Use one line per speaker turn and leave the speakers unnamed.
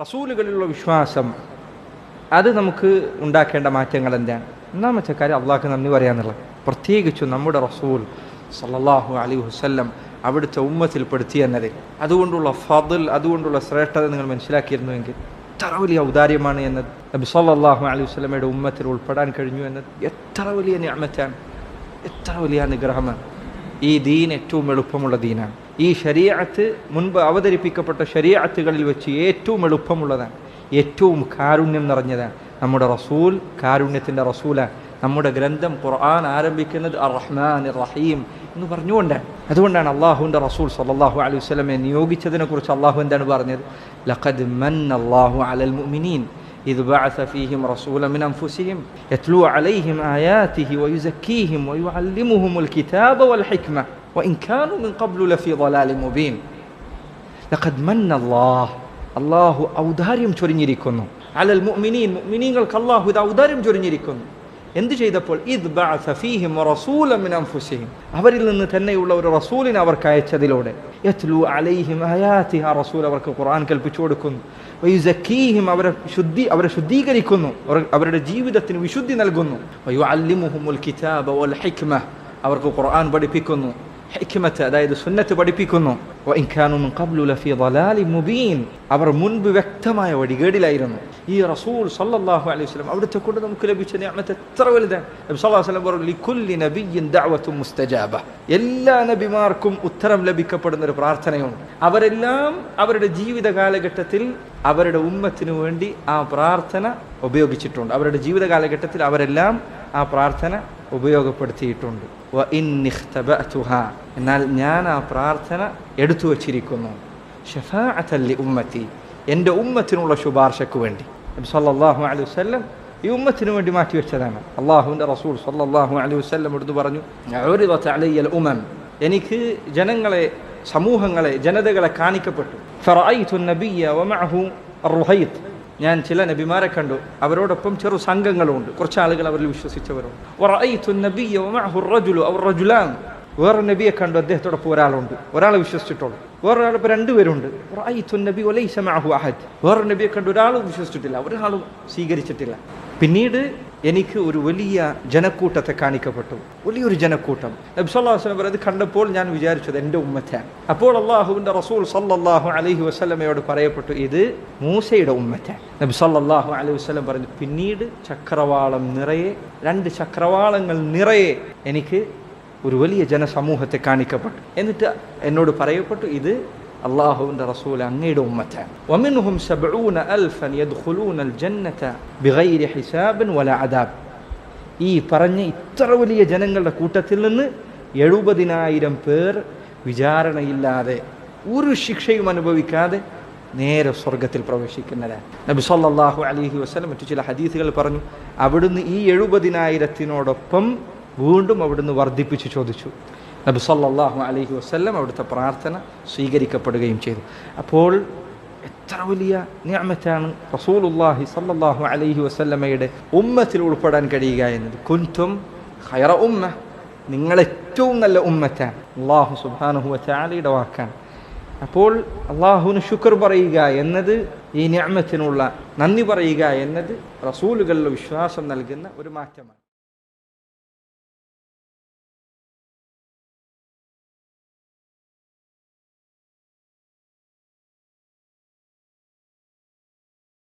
റസൂലുകളിലുള്ള വിശ്വാസം അത് നമുക്ക് ഉണ്ടാക്കേണ്ട മാറ്റങ്ങൾ എന്താണ്? ഒന്നാമത്തെ കാര്യം അള്ളാഹ്ക്ക് നന്ദി പറയാന്നുള്ളത് പ്രത്യേകിച്ചും നമ്മുടെ റസൂൽ സല്ലാഹു അലി വസല്ലം അവിടുത്തെ ഉമ്മത്തിൽപ്പെടുത്തി എന്നതിൽ അതുകൊണ്ടുള്ള ഫതിൽ അതുകൊണ്ടുള്ള ശ്രേഷ്ഠത നിങ്ങൾ മനസ്സിലാക്കിയിരുന്നുവെങ്കിൽ എത്ര വലിയ ഔദാര്യമാണ് എന്നത്. നബി സല്ലാഹു അലൈഹി വസ്ലമയുടെ ഉമ്മത്തിൽ ഉൾപ്പെടാൻ കഴിഞ്ഞു എന്നത് എത്ര വലിയ ഞാമത്താണ് എത്ര വലിയ അനുഗ്രഹമാണ്. ഈ ദീൻ ഏറ്റവും എളുപ്പമുള്ള ദീനാണ്. ഈ ശരീഅത്ത് മുൻപ് അവതരിപ്പിക്കപ്പെട്ട ശരീഅത്തുകളിൽ വെച്ച് ഏറ്റവും എളുപ്പമുള്ളതാണ് ഏറ്റവും കാരുണ്യം നിറഞ്ഞതാണ് നമ്മുടെ റസൂൽ കാരുണ്യത്തിൻ്റെ റസൂലാണ് നമ്മുടെ ഗ്രന്ഥം ഖുർആൻ ആരംഭിക്കുന്നത് അർ റഹ്മാൻ റഹീം എന്ന് പറഞ്ഞുകൊണ്ടാണ് അതുകൊണ്ടാണ് അള്ളാഹുവിൻ്റെ റസൂൽ സല്ലല്ലാഹു അലൈഹി വസല്ലമയെ നിയോഗിച്ചതിനെ കുറിച്ച് അള്ളാഹു എന്താണ് പറഞ്ഞത് ലഖദ് മൻ അള്ളാഹു അലൽ മുഅ്മിനീൻ إذ بعث فيهم رسولا من أنفسهم يتلو عليهم آياته ويزكيهم ويعلمهم الكتاب والحكمة وإن كانوا من قبل لفي ضلال مبين لقد من الله الله ഔദാര്യം ചൊരിഞ്ഞിരിക്കുന്നു അലൽ മുഅ്മിനീൻ മുഅ്മിനീങ്ങൾക്ക് അല്ലാഹു ഇത് ഔദാര്യം ചൊരിഞ്ഞിരിക്കുന്നു എന്ത് ചെയ്തപ്പോൾ ഇത് ബഅസ ഫീഹിം റസൂലൻ മിൻ അൻഫുസിഹിം അവരിൽ നിന്ന് തന്നെയുള്ള ഒരു റസൂലിനെ അവർക്ക് അയച്ചതിലൂടെ യത്ലു അലൈഹിം ആയാതിഹ റസൂൽ അവർക്ക് ഖുർആൻ കൽപ്പിച്ചു കൊടുക്കുന്നു വയുസക്കീഹിം അവരെ ശുദ്ധി അവരെ ശുദ്ധീകരിക്കുന്നു അവർ അവരുടെ ജീവിതത്തിന് വിശുദ്ധി നൽകുന്നു വയുഅല്ലിമുഹുമുൽ കിതാബ വൽ ഹിക്മ അവർക്ക് ഖുർആൻ പഠിപ്പിക്കുന്നു ഹിക്മത്ത് അതായത് സുന്നത്ത് പഠിപ്പിക്കുന്നു. അവർ മുൻപ് വ്യക്തമായ വഴികേടിലായിരുന്നു. ഈ റസൂൽ സല്ലാഹു അലൈഹി വസ്ലം അവിടുത്തെ കൊണ്ട് നമുക്ക് ലഭിച്ച നിഅമത്ത് എത്ര വലുതാണ് മുസ്തജാബ. എല്ലാ നബിമാർക്കും ഉത്തരം ലഭിക്കപ്പെടുന്ന ഒരു പ്രാർത്ഥനയുണ്ട്. അവരെല്ലാം അവരുടെ ജീവിത കാലഘട്ടത്തിൽ അവരുടെ ഉമ്മത്തിനു വേണ്ടി ആ പ്രാർത്ഥന ഉപയോഗിച്ചിട്ടുണ്ട്. അവരുടെ ജീവിത കാലഘട്ടത്തിൽ അവരെല്ലാം ആ പ്രാർത്ഥന ഉപയോഗപ്പെടുത്തിയിട്ടുണ്ട്. വ എന്നാൽ ഞാൻ ആ പ്രാർത്ഥന എടുത്തു വച്ചിരിക്കുന്നു. ഷഫാഅത്തല്ലി ഉമ്മത്തി. എന്റെ ഉമ്മത്തിനുള്ള ശുപാർശയ്ക്ക് വേണ്ടി. സല്ലാഹു അലൈഹി വല്ലം ഈ ഉമ്മത്തിന് വേണ്ടി മാറ്റി വെച്ചതാണ്. അള്ളാഹുവിന്റെ റസൂൽ സല്ലാഹു അലൈഹി വല്ലം എടുത്തു പറഞ്ഞു അലയ്യൽ ഉമം. എനിക്ക് ജനങ്ങളെ സമൂഹങ്ങളെ ജനതകളെ കാണിക്കപ്പെട്ടു. ഫറായി ഞാൻ ചില നബിമാരെ കണ്ടു. അവരോടൊപ്പം ചെറു സംഘങ്ങളുമുണ്ട്. കുറച്ച് ആളുകൾ അവരിൽ വിശ്വസിച്ചവരുണ്ട്. വേറെ നബിയെ കണ്ടു. അദ്ദേഹത്തോടൊപ്പം ഒരാളുണ്ട്. ഒരാളെ വിശ്വസിച്ചിട്ടുള്ളൂ. വേറൊരാളിപ്പോൾ രണ്ടുപേരുണ്ട്. വേറൊരു അഹദ്. നബിയെ കണ്ടു. ഒരാളും വിശ്വസിച്ചിട്ടില്ല. ഒരാളും സ്വീകരിച്ചിട്ടില്ല. പിന്നീട് എനിക്ക് ഒരു വലിയ ജനക്കൂട്ടത്തെ കാണിക്കപ്പെട്ടു. വലിയൊരു ജനക്കൂട്ടം. നബി സല്ലല്ലാഹു അലൈഹി വസല്ലം അത് കണ്ടപ്പോൾ ഞാൻ വിചാരിച്ചത് എന്റെ ഉമ്മത്താണ് അപ്പോൾ അള്ളാഹുവിന്റെ റസൂൽ സല്ലാഹു അലഹി വസ്ലമയോട് പറയപ്പെട്ടു ഇത് മൂസയുടെ ഉമ്മത്താണ് നബി സല്ലല്ലാഹു അലൈഹി വസ്ലം പറഞ്ഞു പിന്നീട് ചക്രവാളം നിറയെ രണ്ട് ചക്രവാളങ്ങൾ നിറയെ എനിക്ക് ഒരു വലിയ ജനസമൂഹത്തെ കാണിക്കപ്പെട്ടു. എന്നിട്ട് എന്നോട് പറയപ്പെട്ടു ഇത് അള്ളാഹുവിന്റെ റസൂൽ അങ്ങയുടെ അദാബ്. ഈ പറഞ്ഞ ഇത്ര വലിയ ജനങ്ങളുടെ കൂട്ടത്തിൽ നിന്ന് എഴുപതിനായിരം പേർ വിചാരണയില്ലാതെ ഒരു ശിക്ഷയും അനുഭവിക്കാതെ നേരെ സ്വർഗത്തിൽ പ്രവേശിക്കുന്നതാണ് നബി സല്ലാഹു അലഹി വസ്ലം മറ്റു ചില ഹദീസുകൾ പറഞ്ഞു അവിടുന്ന് ഈ എഴുപതിനായിരത്തിനോടൊപ്പം വീണ്ടും അവിടുന്ന് വർദ്ധിപ്പിച്ച് ചോദിച്ചു. നബി സല്ലല്ലാഹു അലൈഹി വസ്ല്ലം അവിടുത്തെ പ്രാർത്ഥന സ്വീകരിക്കപ്പെടുകയും ചെയ്തു. അപ്പോൾ എത്ര വലിയ നിയമത്താണ് റസൂലുല്ലാഹി സല്ലാഹു അലൈഹി വസ്ല്ലമ്മയുടെ ഉമ്മത്തിൽ ഉൾപ്പെടാൻ കഴിയുക എന്നത്. കുൻതും ഖൈറ ഉമ്മ നിങ്ങൾ ഏറ്റവും നല്ല ഉമ്മത്താണ്. അള്ളാഹു സുബ്ഹാനഹു വതആലയുടെ വാക്കാണ്. അപ്പോൾ അള്ളാഹുവിന് ശുക്ർ പറയുക എന്നത് ഈ നിയമത്തിനുള്ള നന്ദി പറയുക എന്നത് റസൂലുകളിൽ വിശ്വാസം നൽകുന്ന ഒരു മാറ്റമാണ്.